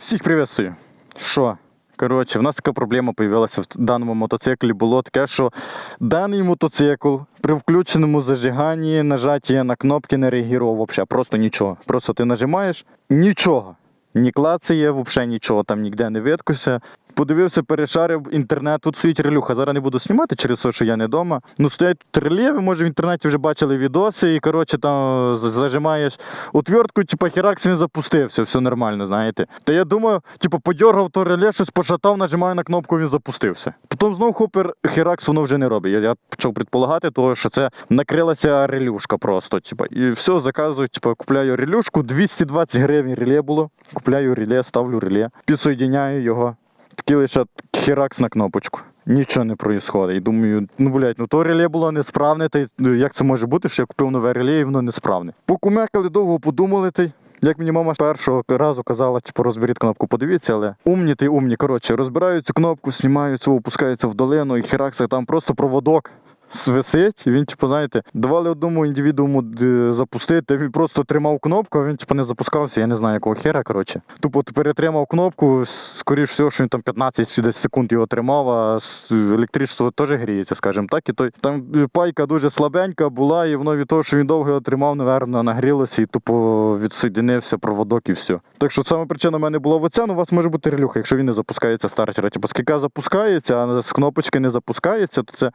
Всіх приветствую. Що? Коротше, в нас така проблема з'явилася в даному мотоциклі. Було таке, що даний мотоцикл при включеному зажиганні нажаття на кнопки не реагував взагалі, просто нічого. Просто ти нажимаєш нічого. Ні клацає, взагалі нічого там ніде не видкося. Подивився, перешарив інтернет. Тут стоїть релюха. Зараз не буду знімати через те, що я не вдома. Ну, стоять тут реле, ви може в інтернеті вже бачили відоси, і коротше там зажимаєш отвертку, типу, херакс він запустився, все нормально, знаєте. Та я думаю, типу, подергав то реле, щось пошатав, нажимаю на кнопку, він запустився. Потім знов хопер херакс воно вже не робить. Я, я почав предполагати, того, що це накрилася релюшка просто. Типу, і все, заказую, типу, купляю релюшку, 220 гривень реле було. Купляю реле, ставлю реле, підсоєдиняю його. Такий лише херакс на кнопочку. Нічого не проїсходить. І думаю, ну блять, ну то реле було несправне, та й, ну, як це може бути, що я купив нове реле і воно несправне. Покумекали, довго подумали, та як мені мама першого разу казала, типу, розберіть кнопку, подивіться, але умні ти умні. Коротше, розбирають цю кнопку, знімають цю, опускаються в долину, і херакса там просто проводок. Висить, він, типу, знаєте, давали одному індивідууму запустити, він просто тримав кнопку, а він типу, не запускався, я не знаю якого хера, коротше. Тупо перетримав кнопку, скоріш всього, що він там 15 секунд його тримав, а електричество теж гріється, скажімо так. І той там е, пайка дуже слабенька була, і воно від того, що він довго його тримав, напевно, нагрілося і тупо відсоєдинився проводок і все. Так що саме причина в мене була в оця, ну у вас може бути релюха, якщо він не запускається стартера. Типу, кика запускається, а з кнопочки не запускається, то це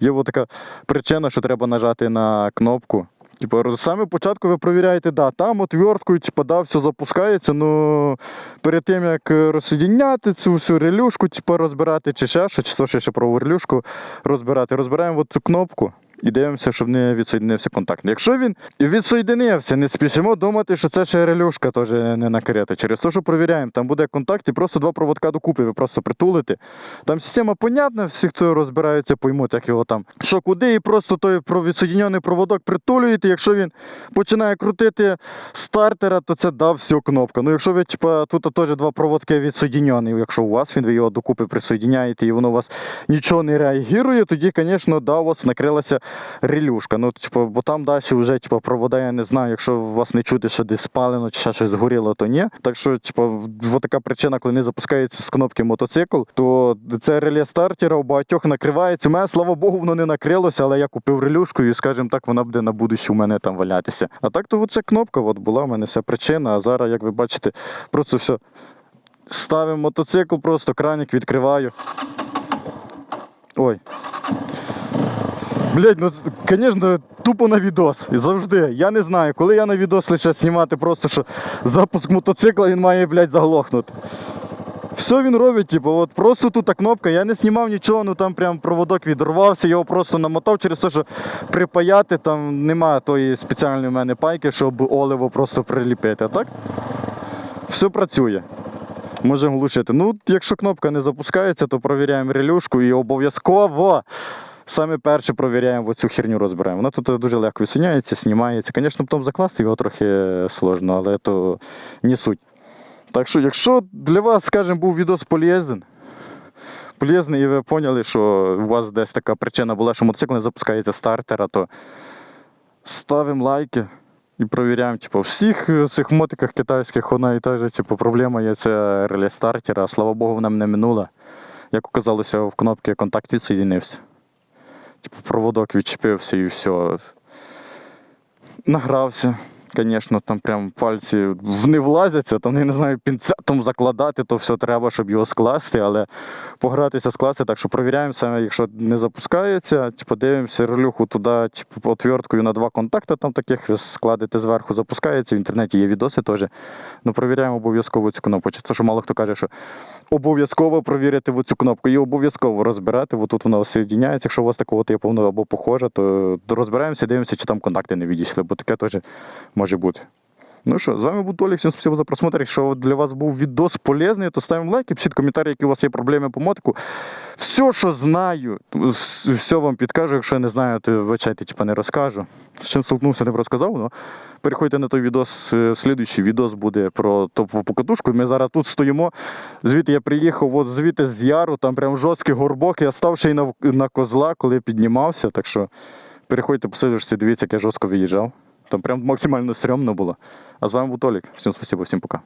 є така причина, що треба нажати на кнопку. Типу, саме початку ви провіряєте, да, там отверткою, типу, да, все запускається, ну перед тим як розсоєдняти цю всю релюшку, типу, розбирати чи ще що, чи то ще, ще про релюшку розбирати, розбираємо от цю кнопку. І дивимося, щоб не відсоєдинився контакт. Якщо він відсоєдинився, не спішимо думати, що це ще релюшка теж не накрита. Через те, що провіряємо, там буде контакт і просто два проводка докупи, ви просто притулите. Там система понятна, всі, хто розбирається, поймуть, як його там. Що куди, і просто той відсоєдинений проводок притулюєте. Якщо він починає крутити стартера, то це дав всю кнопку. Ну, якщо ви, типа, тут теж два проводки відсоєдинені, якщо у вас він ви його докупи присоєдиняєте і воно у вас нічого не реагує, тоді, звісно, да, у вас накрилася релюшка. Ну, типу, бо там далі вже типу, провода, я не знаю, якщо вас не чути, що десь спалено чи ще щось згоріло, то ні. Так що, типу, така причина, коли не запускається з кнопки мотоцикл, то це реле стартера у багатьох накривається. У мене, слава Богу, воно не накрилося, але я купив релюшку і, скажімо так, вона буде на будущее у мене там валятися. А так то ця кнопка от була у мене вся причина. А зараз, як ви бачите, просто все. Ставимо мотоцикл, просто краник відкриваю. Ой. Блять, ну звісно, тупо на відос. І завжди. Я не знаю, коли я на відос лише знімати, просто що запуск мотоцикла він має, блядь, заглохнути. Все він робить, типу, от просто тут та кнопка, я не знімав нічого, ну там прям проводок відорвався, його просто намотав через те, що припаяти там немає тої спеціальної в мене пайки, щоб оливо просто приліпити. А так? Все працює. Можемо глушити. Ну, якщо кнопка не запускається, то провіряємо релюшку і обов'язково саме перше провіряємо оцю херню розбираємо. Вона тут дуже легко відсуняється, знімається. Звісно, потім закласти його трохи сложно, але то не суть. Так що, якщо для вас, скажімо, був відос полезен, полезний, і ви поняли, що у вас десь така причина була, що мотоцикл не запускається стартера, то ставимо лайки. І провіряємо, типу, всіх цих мотиках китайських одна і та же, типу, проблема є це реле стартера. Слава Богу, вона мене минула. Як оказалося, в кнопці контакт відсоєдинився. Типу, проводок відчепився і все. Награвся. Звісно, там прям пальці не влазяться, там, я не знаю, пінцетом закладати, то все треба, щоб його скласти, але погратися скласти, так що провіряємо саме, якщо не запускається, типу, дивимося релюху туди, типу, отверткою на два контакти там таких, ви складете зверху, запускається. В інтернеті є відоси теж. Ну, провіряємо обов'язково цю кнопку. Чи то, що мало хто каже, що обов'язково провірити в цю кнопку і обов'язково розбирати, бо тут вона соєдиняється. Якщо у вас такого типу воно або похоже, то розбираємося, дивимося, чи там контакти не відійшли, бо таке теж може бути. Ну що, з вами був Толік, всім спасибо за просмотр. Якщо для вас був відос полезний, то ставимо лайки, пишіть коментарі, які у вас є проблеми по мотику. Все, що знаю, все вам підкажу. Якщо не знаю, то вибачайте, типа не розкажу. З чим столкнувся, не розказав, але переходьте на той відос. е, Слідуючий відос буде про топову покатушку. Ми зараз тут стоїмо. Звідти я приїхав, от звідти з яру, там прям жорсткий горбок. Я став ще й на, на козла, коли піднімався. Так що переходьте по дивіться, як я жорстко виїжджав. Там прям максимально стрьомно було. А з вами був Толік. Всім спасибо, всім пока.